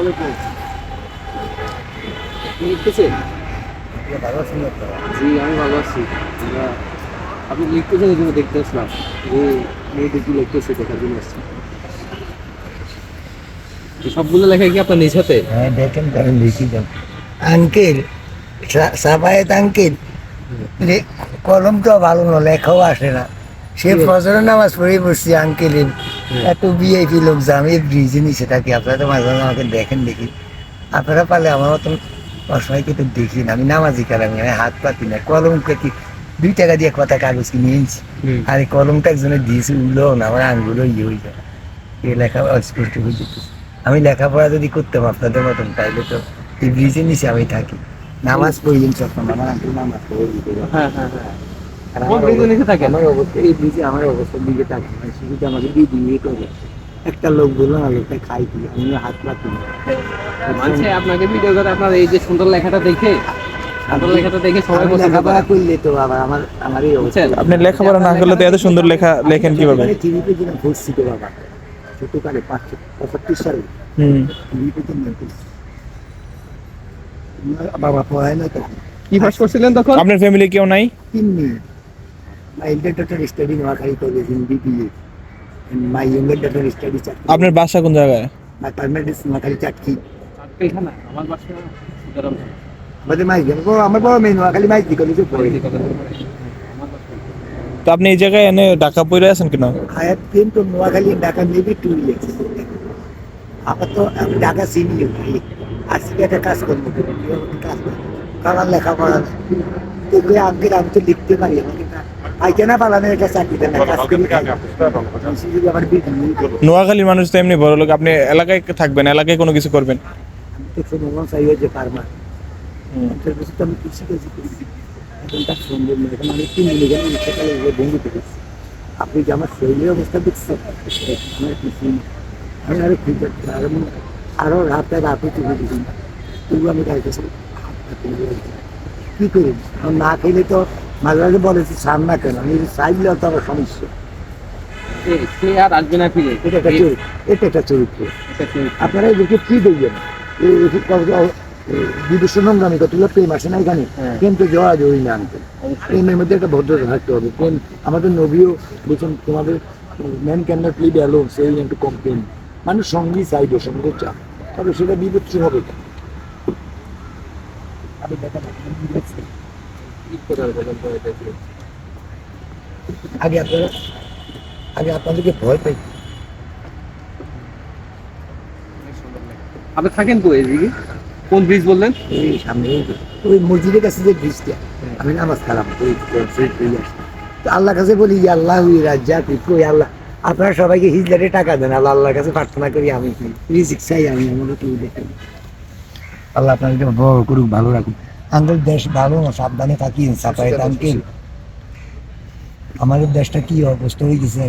আলাইকুম আপনি লিখতেছেন ভালো আছেন আপনারা? জি আমি ভালো আছি। আপনি লিখতেছেন এই জন্য দেখতে আসলাম যে মেয়েদের কি লিখতেছে দেখার জন্য আসছি। সবগুলো লেখা কি আপনার নিজ হাতে? হ্যাঁ দেখেন আমি লিখি দেন। আঙ্কেল সাফায়েত আঙ্কেল কলম তো ভালো না লেখাও আসে না। সে ফজরের নামাজ পড়ে বসছি আঙ্কেল এত ভিআইপি লোক যে আমি ব্রিজে নিচে থাকি আপনারা তো মাঝে মাঝে আমাকে দেখেন দেখি। আপনারা পালে আমার মতন অসহায়কে তো দেখি না। আমি নামাজি কালাম আমি হাত পাতি না। কলম কি? দুই টাকা দিয়ে কথা কাগজ কিনে এনেছি। আর এই কলমটা একজনে দিয়েছি উঠল না আমার আঙ্গুলো ইয়ে হয়ে যায়। এই লেখা অস্পষ্ট হয়ে যেতেছে আমি লেখাপড়া যদি করতাম আপনাদের মতন তাইলে তো এই ব্রিজের নিচে আমি থাকি। নামাজ পড়লেন সব আমার আঙ্কেল নামাজ পড়ে। হ্যাঁ হ্যাঁ হ্যাঁ। আমার ব্রিজের নিচে থাকেন? আমার অবস্থা এই ব্রিজে আমার অবস্থার দিকে থাকি। মানে আমাকে দিয়ে দিয়ে করে একটা লোক বলল না লোকটা খাই কি আমি হাত। মানে আপনাকে ভিডিও করে আপনার এই যে সুন্দর লেখাটা দেখে। আপনি লেখাপড়া না করলে তো এত সুন্দর লেখা লেখেন কীভাবে? টিভিতে দিন ঘুরছি তো বাবা ছোটকালে সালে টিভিতে বাবা পড়ায় না তখন। কি পাস করছিলেন তখন? আপনার ফ্যামিলি কেউ নাই? তিন মেয়ে। My elder daughter studied Noakhali College in BPA. And my younger daughter studied Chatki. আপনার বাসা কোন জায়গায় My permanent is Noakhali Chatki. চাটকেলখানা আমার বাসা আমাদের মাই আমার বড় মেয়ে নোয়াখালী মাইতি কলেজে পড়ে তো আপনি এই জায়গায় এনে ঢাকা পড়ে আছেন কেন I have been to Noakhali Dhaka maybe two years. আমার তো আমি ঢাকা ভাই আজকে একটা কাজ করব কাজ করব কারণ লেখাপড়া নেই দেখবে আঙ্কেল আমি তো লিখতে পারি আমাকে নোয়াখালীর মানুষ তো এমনি বড় লোক আপনি এলাকায় থাকবেন এলাকায় কোনো কিছু করবেন? আপনি যে আমার শরীরের অবস্থা দেখছেন। আমি আরও খুঁজে আরও রাতে রাতে চলে দিচ্ছি তবু আমি গাইতেছি কি করি না খেলে তো মাঝে মাঝে বলেছি সার না কেন? আমি চাইলেও তো আমার সমস্যা। সে আর আসবে না ফিরে। এটা একটা এটা একটা চরিত্র। আপনারা এদেরকে ফ্রি দিবেন? বিদেশ নোংরামি কতগুলো প্রেম না এখানে? হ্যাঁ। জোড়া জড়ি না আনতে। প্রেমের মধ্যে একটা ভদ্রতা থাকতে হবে। প্রেম আমাদের নবীও বলছেন তোমাদের man can not live alone সেই একটু কমপ্লেন মানুষ সঙ্গী চাইবে সঙ্গ চা তবে সেটা বিবেচ্য হবে। না। আমি আগে আপনারা আগে আপনাদেরকে ভয় পাই। আপনি থাকেন এদিকে? কোন ব্রিজ বললেন? এই সামনে ওই মসজিদের কাছে যে ব্রিজটা আমি নামাজ খালাম। তো আল্লাহর কাছে বলি আল্লাহ হুই রাজ্জাক কই আল্লাহ? আপনারা সবাইকে হিজলারে টাকা দেন আল্লাহ আল্লাহর কাছে প্রার্থনা করি আমি রিজিক চাই আমি কেউ দেখেন আল্লাহ আপনাকে বড় করুক ভালো রাখুন আঙ্কেল দেশ ভালো না সাবধানে থাকি ইনসাফ আঙ্কেল আমাদের দেশটা কি অবস্থা হয়ে গেছে?